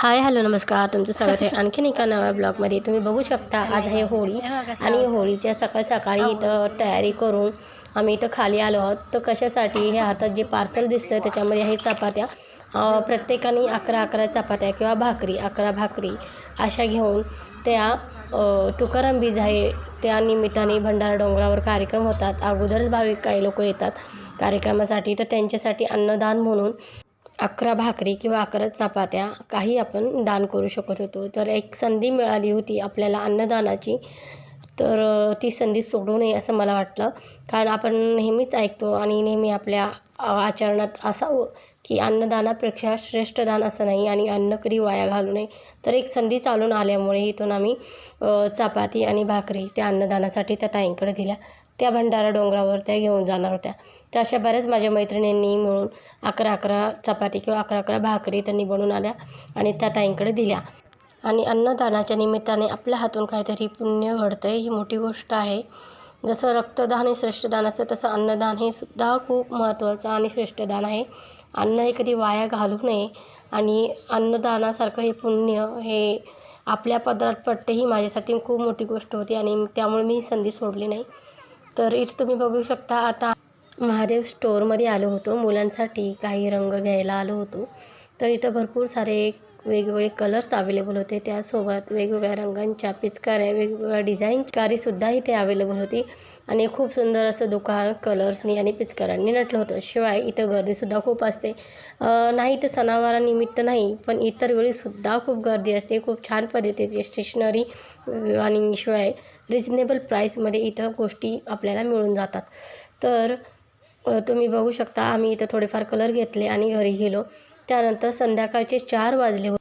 Hi hello नमस्कार. तुमचं स्वागत आहे आणखीन एका नव्या ब्लॉगमध्ये. तुम्ही बघू शकता आज आहे होळी आणि होळीच्या सकाळ सकाळी इथं तयारी करून आम्ही इथं खाली आलो आहोत. तर कशासाठी हे हातात जे पार्सल दिसतं त्याच्यामध्ये आहे चपात्या. प्रत्येकाने अकरा अकरा चपात्या किंवा भाकरी अकरा भाकरी अशा घेऊन त्या तुकाराम बीज आहे. त्या निमित्ताने भंडारा डोंगरावर कार्यक्रम होतात. अगोदरच भाविक काही लोक येतात कार्यक्रमासाठी. तर त्यांच्यासाठी अन्नदान म्हणून अकरा भाकरी किंवा अकरा चपात्या काही आपण दान करू शकत होतो. तर एक संधी मिळाली होती आपल्याला अन्नदानाची. तर ती संधी सोडू नये असं मला वाटलं. कारण आपण नेहमीच ऐकतो आणि नेहमी आपल्या आचरणात असावं की अन्नदानापेक्षा श्रेष्ठ दान असं नाही आणि अन्न कधी वाया घालू नये. तर एक संधी चालून आल्यामुळे इथून आम्ही चपाती आणि भाकरी त्या अन्नदानासाठी त्या ताईंकडे दिल्या. त्या भंडारा डोंगरावर त्या घेऊन जाणार होत्या. त्या अशा बऱ्याच माझ्या मैत्रिणींनी मिळून अकरा अकरा चपाती किंवा अकरा अकरा भाकरी त्यांनी बनवून आल्या आणि त्या ताईंकडे दिल्या. आणि अन्नदानाच्या निमित्ताने आपल्या हातून काहीतरी पुण्य घडतं आहे ही मोठी गोष्ट आहे. जसं रक्तदान हे श्रेष्ठ दान असतं तसं अन्नदान हे सुद्धा खूप महत्त्वाचं आणि श्रेष्ठ दान आहे. अन्न हे कधी वाया घालू नये आणि अन्नदानासारखं हे पुण्य हे आपल्या पदरात पडते ही माझ्यासाठी खूप मोठी गोष्ट होती आणि त्यामुळे मी संधी सोडली नाही. तर इथं तुम्ही बघू शकता आता महादेव स्टोअरमध्ये आलो होतो. मुलांसाठी काही रंग घ्यायला आलो होतो. तर इथं भरपूर सारे वेगवेगळे कलर्स अवेलेबल होते. त्यासोबत वेगवेगळ्या रंगांच्या पिचकाऱ्या वेगवेगळ्या डिझाईनकारीसुद्धा सुद्धा इथे अवेलेबल होती. आणि खूप सुंदर असं दुकान कलर्सनी आणि पिचकारांनी नटलं होतं. शिवाय इथं गर्दीसुद्धा खूप असते. नाही तर सणावारानिमित्त नाही पण इतर वेळीसुद्धा खूप गर्दी असते. खूप छान पद्धतीची स्टेशनरी आणि शिवाय रिजनेबल प्राईसमध्ये इथं गोष्टी आपल्याला मिळून जातात. तर तुम्ही बघू शकता आम्ही इथं थोडेफार कलर घेतले आणि घरी गेलो. त्यानंतर संध्याकाळचे चार वाजले होते.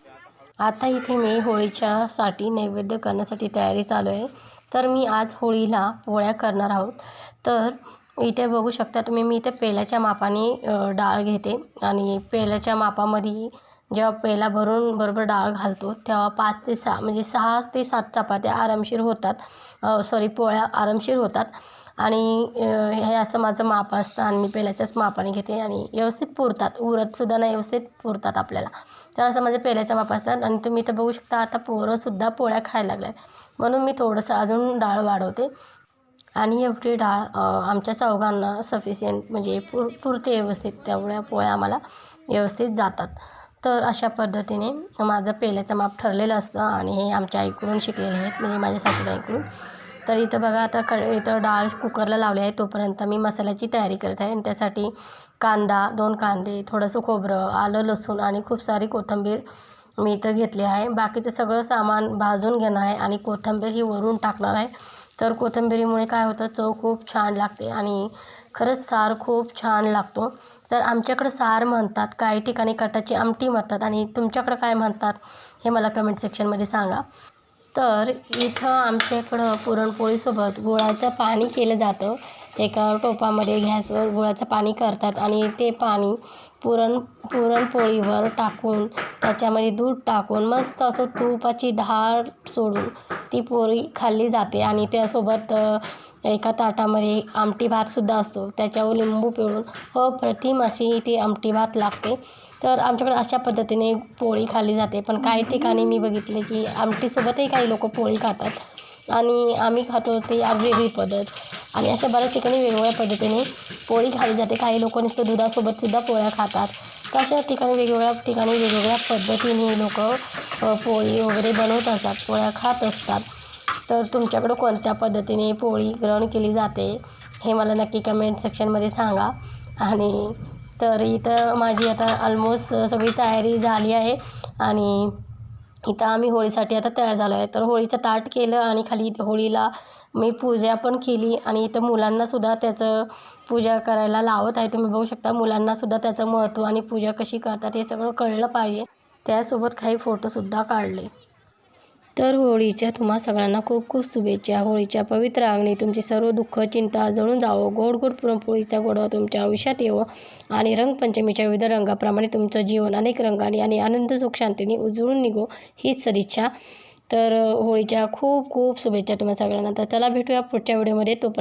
आता इथे मी होळीच्यासाठी नैवेद्य करण्यासाठी तयारी चालू आहे. तर मी आज होळीला पोळ्या करणार आहोत. तर इथे बघू शकता तुम्ही मी इथे पेल्याच्या मापाने डाळ घेते आणि पेल्याच्या मापामध्ये जेव्हा पहिला भरून बरोबर डाळ घालतो तेव्हा पाच ते सहा म्हणजे सहा ते सात चपात्या आरामशीर होतात. सॉरी पोळ्या आरामशीर होतात. आणि हे असं माझं माप असतं आणि मी पेल्याच्याच मापाने घेते आणि व्यवस्थित पुरतात. उरतसुद्धा नाही व्यवस्थित पुरतात आपल्याला. तर असं माझं पेल्याच्या माप असतात आणि तुम्ही इथं बघू शकता आता पोरंसुद्धा पोळ्या खायला लागल्या म्हणून मी थोडंसं अजून डाळ वाढवते. आणि एवढी डाळ आमच्या चौघांना सफिशियंट म्हणजे पुर पुरते व्यवस्थित. तेवढ्या पोळ्या आम्हाला व्यवस्थित जातात. तर अशा पद्धतीने माझं पेल्याचं माप ठरलेलं असतं आणि हे आमच्या आईकडून शिकलेले आहेत म्हणजे माझ्या सासूबाईकडून. तर इथं बघा आता क इथं डाळ कुकरला लावली आहे तोपर्यंत मी मसाल्याची तयारी करत आहे. आणि त्यासाठी कांदा दोन कांदे थोडंसं खोबरं आलं लसूण आणि खूप सारी कोथिंबीर मी इथं घेतली आहे. बाकीचं सगळं सामान भाजून घेणार आहे आणि कोथिंबीर ही वरून टाकणार आहे. तर कोथिंबीरीमुळे काय होतं चव खूप छान लागते आणि खरंच सार खूप छान लागतो. तर आमच्याकडं सार म्हणतात काही ठिकाणी कटाची आमटी म्हणतात आणि तुमच्याकडं काय म्हणतात हे मला कमेंट सेक्शनमध्ये सांगा. तर इथं आमच्याकडं पुरणपोळीसोबत गुळाचं पाणी केलं जातं. एका टोपामध्ये गॅसवर गुळाचं पाणी करतात आणि ते पाणी पुरण पुरणपोळीवर टाकून त्याच्यामध्ये दूध टाकून मस्त असं तुपाची धार सोडून ती पोळी खाल्ली जाते आणि त्यासोबत एका ताटामध्ये आमटी भातसुद्धा असतो. त्याच्यावर लिंबू पिळून हो, अप्रतिम अशी ती आमटी भात लागते. तर आमच्याकडे अशा पद्धतीने पोळी खाल्ली जाते. पण काही ठिकाणी मी बघितले की आमटीसोबतही काही लोक पोळी खातात आणि आम्ही खातो ती वेगळी पद्धत. आणि अशा बऱ्याच ठिकाणी वेगवेगळ्या पद्धतीने पोळी खाल्ली जाते. काही लोक नुसतं दुधासोबतसुद्धा पोळ्या खातात. तर अशा ठिकाणी वेगवेगळ्या ठिकाणी वेगवेगळ्या पद्धतीने लोक पोळी वगैरे बनवत असतात पोळ्या खात असतात. तर तुमच्याकडं कोणत्या पद्धतीने पोळी ग्रहण केली जाते हे मला नक्की कमेंट सेक्शनमध्ये सांगा. आणि तर इथं माझी आता ऑलमोस्ट सगळी तयारी झाली आहे. आणि इथं आम्ही होळीसाठी आता तयार झालो आहे. तर होळीचं ताट केलं आणि खाली होळीला मी पूजा पण केली आणि इथं मुलांनासुद्धा त्याचं पूजा करायला लावत आहे. तुम्ही बघू शकता मुलांनासुद्धा त्याचं महत्त्व आणि पूजा कशी करतात हे सगळं कळलं पाहिजे. त्यासोबत काही फोटोसुद्धा काढले. तर होळीच्या तुम्हा सगळ्यांना खूप खूप शुभेच्छा. होळीच्या पवित्र अंगणी तुमची सर्व दुःख चिंता जळून जावं. गोड गोड पुरणपोळीचा गोडवा तुमच्या आयुष्यात येवं. आणि रंगपंचमीच्या विविध रंगाप्रमाणे तुमचं जीवन अनेक रंगाने आणि आनंद सुख शांतीने उजळून निघो हीच सदिच्छा. तर होळीच्या खूप खूप शुभेच्छा तुम्हाला सगळ्यांना. तर चला भेटूया पुढच्या व्हिडिओमध्ये. तोपर्यंत